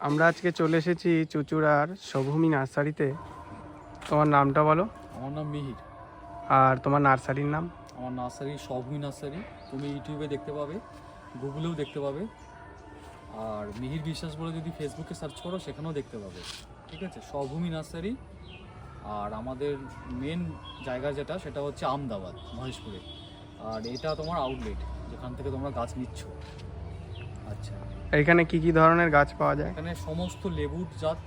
আমরা আজকে চলে এসেছি চুচুড়ার সভূমি নার্সারিতে। তোমার নামটা বলো? আমার নাম মিহির। আর তোমার নার্সারির নাম? আমার নার্সারি সবই নার্সারি। তুমি ইউটিউবে দেখতে পাবে গুগলেও দেখতে পাবে। আর মিহির বিশ্বাস বলে যদি ফেসবুকে সার্চ করো সেখানেও দেখতে পাবে। ঠিক আছে? সবভূমি নার্সারি। আর আমাদের মেন জায়গা যেটা সেটা হচ্ছে আমদাবাদ মহেশপুরে। আর এটা তোমার আউটলেট যেখান থেকে তোমরা গাছ নিচ্ছ। আচ্ছা। এখানে কি কি ধরনের গাছ পাওয়া যায়? এখানে সমস্ত লেবুর জাত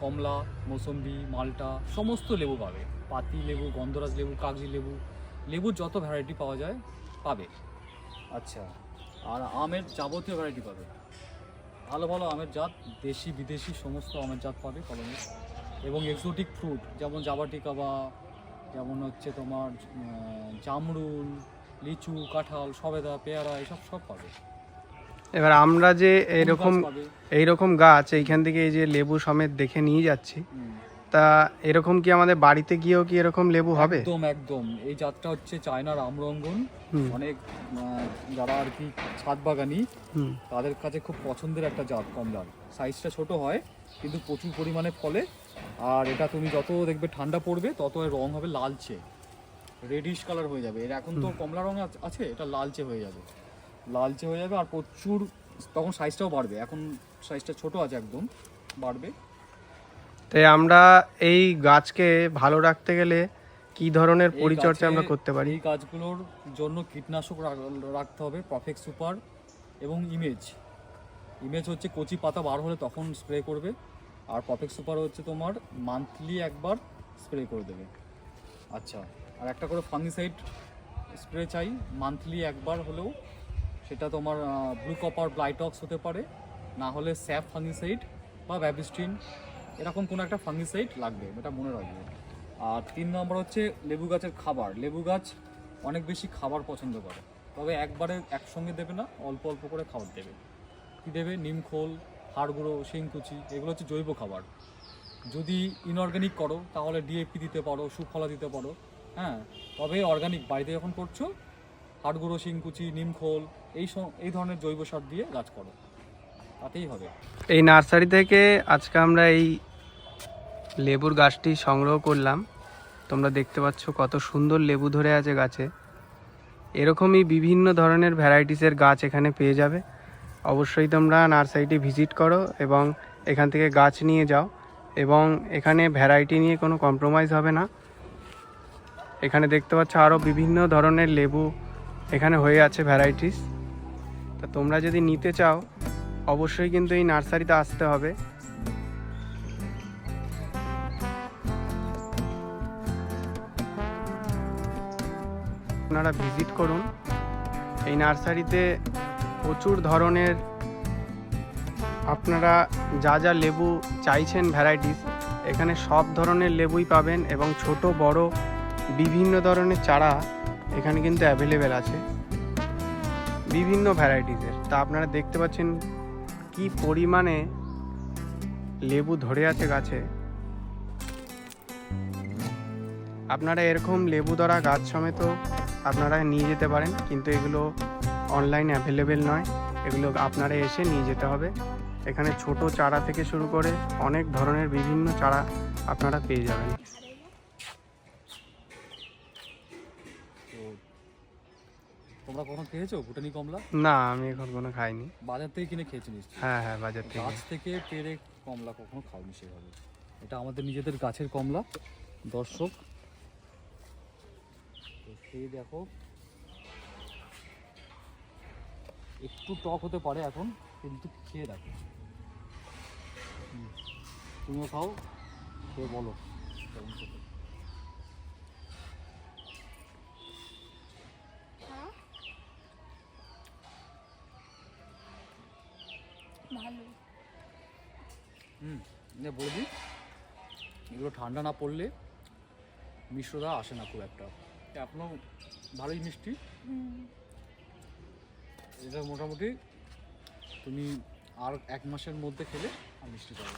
কমলা মৌসম্বি মালটা সমস্ত লেবু পাবে। পাতি লেবু গন্ধরাজ লেবু কাগজি লেবু লেবুর যত ভ্যারাইটি পাওয়া যায় পাবে। আচ্ছা। আর আমের যাবতীয় ভ্যারাইটি পাবে? ভালো ভালো আমের জাত দেশি বিদেশি সমস্ত আমের জাত পাবে কলমের এবং এক্সোটিক ফ্রুট যেমন জাবাটিকা বা যেমন হচ্ছে তোমার জামরুল লিচু কাঁঠাল সবেদা পেয়ারা এসব সব পাবে। এবার আমরা যে এরকম পাবে? এইরকম গাছ এইখান থেকে এই যে লেবু সমেত দেখে নিয়ে যাচ্ছি তা এরকম কি আমাদের বাড়িতে গিয়েও কি এরকম লেবু হবে? একদম একদম। এই জাতটা হচ্ছে চায়নার আমরঙ্গন অনেক যারা আর কি ছাদ বাগানি। তাদের কাছে খুব পছন্দের একটা জাত কমলার। সাইজটা ছোট হয় কিন্তু প্রচুর পরিমাণে ফলে। আর এটা তুমি যত দেখবে ঠান্ডা পড়বে তত এর রং হবে লালচে। রেডিশ কালার হয়ে যাবে। এর এখন তো কমলা রং আছে এটা লালচে হয়ে যাবে। লালচে হয়ে যাবে আর প্রচুর তখন সাইজটাও বাড়বে। এখন সাইজটা ছোট আছে একদম বাড়বে। তাই আমরা এই গাছকে ভালো রাখতে গেলে কি ধরনের পরিচর্যা আমরা করতে পারি? এই গাছগুলোর জন্য কীটনাশক রাখতে হবে পারফেক্ট সুপার এবং ইমেজ ইমেজ হচ্ছে কচি পাতা বার হলে তখন স্প্রে করবে আর পারফেক্ট সুপার হচ্ছে তোমার মান্থলি একবার স্প্রে করে দেবে। আচ্ছা আর একটা করে ফাঙ্গিসাইড স্প্রে চাই মান্থলি একবার হলেও সেটা তোমার ব্লু কপার ব্লাইটক্স হতে পারে, না হলে স্যাপ ফাঙ্গিসাইড বা ব্যাবিস্টিন এরকম কোনো একটা ফাঙ্গিসাইড লাগবে, এটা মনে রাখবে। আর তিন নম্বর হচ্ছে লেবু গাছের খাবার। লেবু গাছ অনেক বেশি খাবার পছন্দ করে, তবে একবারে একসঙ্গে দেবে না, অল্প অল্প করে খাবার দেবে। কী দেবে? নিমখোল হাড় গুঁড়ো শিংকুচি এগুলো হচ্ছে জৈব খাবার। যদি ইনঅর্গ্যানিক করো, তাহলে ডিএপি দিতে পারো, সুফলা দিতে পারো হ্যাঁ? তবে অর্গানিক বাড়িতে যখন করছ হাড় গুঁড়ো শিংকুচি, নিমখোল, এই এই ধরনের জৈব সার দিয়ে গাছ করো। তাতেই হবে। এই নার্সারি থেকে আজকে আমরা এই লেবুর গাছটি সংগ্রহ করলাম। তোমরা দেখতে পাচ্ছ কত সুন্দর লেবু ধরে আছে গাছে। এরকমই বিভিন্ন ধরনের ভ্যারাইটিসের গাছ এখানে পেয়ে যাবে। অবশ্যই তোমরা নার্সারিটি ভিজিট করো এবং এখান থেকে গাছ নিয়ে যাও এবং এখানে ভ্যারাইটি নিয়ে কোনো কম্প্রোমাইজ হবে না। এখানে দেখতে পাচ্ছ আরও বিভিন্ন ধরনের লেবু এখানে হয়ে আছে ভ্যারাইটিস তা তোমরা যদি নিতে চাও, অবশ্যই কিন্তু এই নার্সারিতে আসতে হবে। আপনারা ভিজিট করুন। এই নার্সারিতে প্রচুর ধরনের আপনারা যা যা লেবু চাইছেন ভ্যারাইটিস এখানে সব ধরনের লেবুই পাবেন এবং ছোট, বড়, বিভিন্ন ধরনের চারা এখানে কিন্তু অ্যাভেলেবেল আছে। বিভিন্ন ভ্যারাইটিসের তা আপনারা দেখতে পাচ্ছেন কি পরিমাণে লেবু ধরে আছে গাছে। আপনারা এরকম লেবু ধরা গাছ সমেত আপনারা নিয়ে যেতে পারেন, কিন্তু এগুলো অনলাইন অ্যাভেলেবেল নয়। এগুলো আপনারা এসে নিয়ে যেতে হবে। এখানে ছোট চারা থেকে শুরু করে অনেক ধরনের বিভিন্ন চারা আপনারা পেয়ে যাবেন তো তোমরা কখন খেয়েছো? ভুটানি কমলা? না আমি এখন কোনো খাইনি। বাজার থেকে কিনে খেয়েছো নিশ্চয়ই? হ্যাঁ হ্যাঁ বাজার থেকে। গাছ থেকে পেরে কমলা কখনো খাওনি সেভাবে। এটা আমাদের নিজেদের গাছের কমলা। দর্শক তো খেয়ে দেখো। একটু টক হতে পারে এখন কিন্তু খেয়ে দেখো। তুমিও খাও খেয়ে বলো কেমন খেতে। ভালো এটা বলে দিই, এগুলো ঠান্ডা না পড়লে মিশ্রতা আসে না খুব একটা। এখনও ভালোই মিষ্টি। এটা মোটামুটি তুমি আর এক মাসের মধ্যে খেলে আর মিষ্টি পাবে।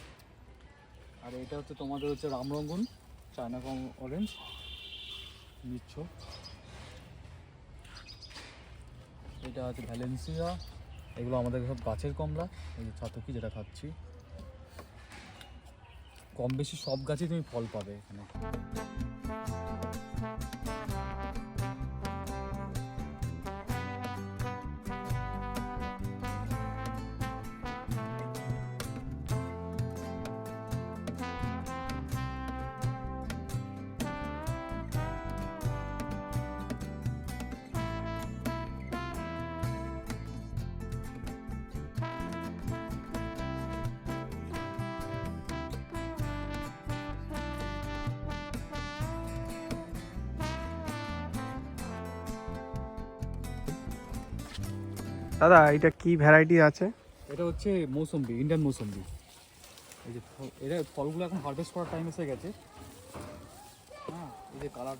আর এটা হচ্ছে তোমাদের হচ্ছে রামরঙ্গন চায়না কম অরেঞ্জ নিচ্ছ এটা হচ্ছে ভ্যালেন্সিয়া, এগুলো আমাদের সব গাছের কমলা, এই যে ছাতকি যেটা খাচ্ছি। কম বেশি সব গাছে তুমি ফল পাবে এখানে। দাদা এটা কি ভ্যারাইটি আছে? এটা হচ্ছে মৌসম্বি ইন্ডিয়ান মৌসম্বি। এই যে ফল- এটা ফলগুলো এখন হারভেস্ট করার টাইম এসে গেছে। হ্যাঁ এই যে কালার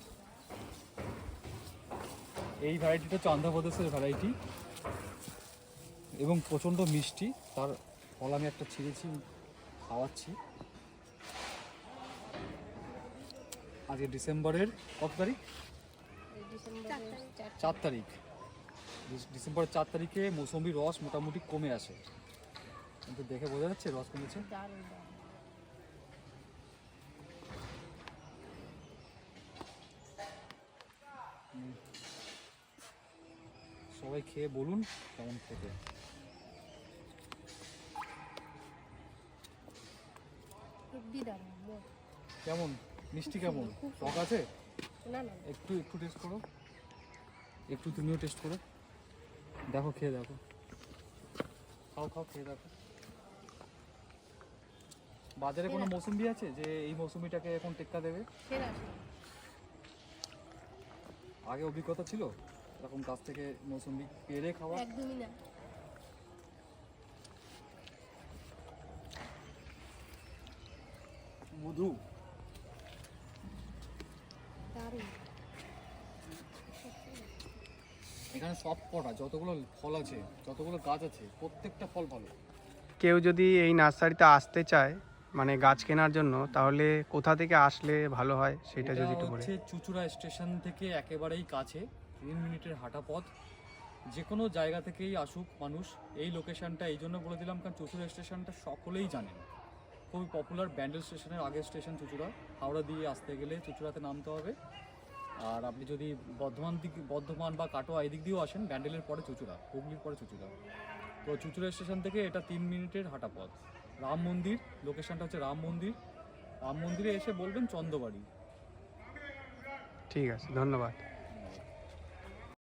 এই ভ্যারাইটিটা হচ্ছে অন্ধ্রপ্রদেশের ভ্যারাইটি এবং প্রচণ্ড মিষ্টি তার ফল আমি একটা ছিঁড়েছি খাওয়াচ্ছি। আজকে ডিসেম্বরের কত তারিখ? চার তারিখ। ডিস- ডিসেম্বরের চার তারিখে মৌসুমির রস মোটামুটি কমে আসে। কিন্তু দেখে বোঝা যাচ্ছে রস কমেছে। সবাই খেয়ে বলুন কেমন খেতে। কেমন? মিষ্টি কেমন? টক আছে? একটু একটু টেস্ট করো। একটু তুমিও টেস্ট করো। দেখো খেয়ে দেখো। খাও খাও খেয়ে দেখো। বাজারে কোনো মৌসুমি আছে যে এই মৌসুমিটাকে এখন টেক্কা দেবে? আগে অভিজ্ঞতা ছিল এরকম গাছ থেকে মৌসুমি পেরে খাওয়া? একদমই না। মধু। এখানে সব কটা যতগুলো ফল আছে যতগুলো গাছ আছে প্রত্যেকটা ফল ভালো। কেউ যদি এই নার্সারিতে আসতে চায় মানে গাছ কেনার জন্য তাহলে কোথা থেকে আসলে ভালো হয় সেটা যদি একটু বলে হচ্ছে চুচুড়া স্টেশন থেকে একেবারেই কাছে তিন মিনিটের হাঁটা পথ। যে কোনো জায়গা থেকেই আসুক মানুষ এই লোকেশনটা এই জন্য বলে দিলাম কারণ চুচুড়া স্টেশনটা সকলেই জানেন। খুবই পপুলার ব্যান্ডেল স্টেশনের আগের স্টেশন চুচুড়া। হাওড়া দিয়ে আসতে গেলে চুচুড়াতে নামতে হবে। আর আপনি যদি বর্ধমান দিক, বর্ধমান বা কাটোয়া এদিক দিক দিয়েও আসেন, ব্যান্ডেলের পরে চুচুড়া, হুগলির পরে চুচুড়া। তো চুচুড়া স্টেশন থেকে এটা তিন মিনিটের হাঁটা পথ। রাম মন্দির, লোকেশনটা হচ্ছে রাম মন্দির। রাম মন্দিরে এসে বলবেন চন্দ্রবাড়ি। ঠিক আছে, ধন্যবাদ।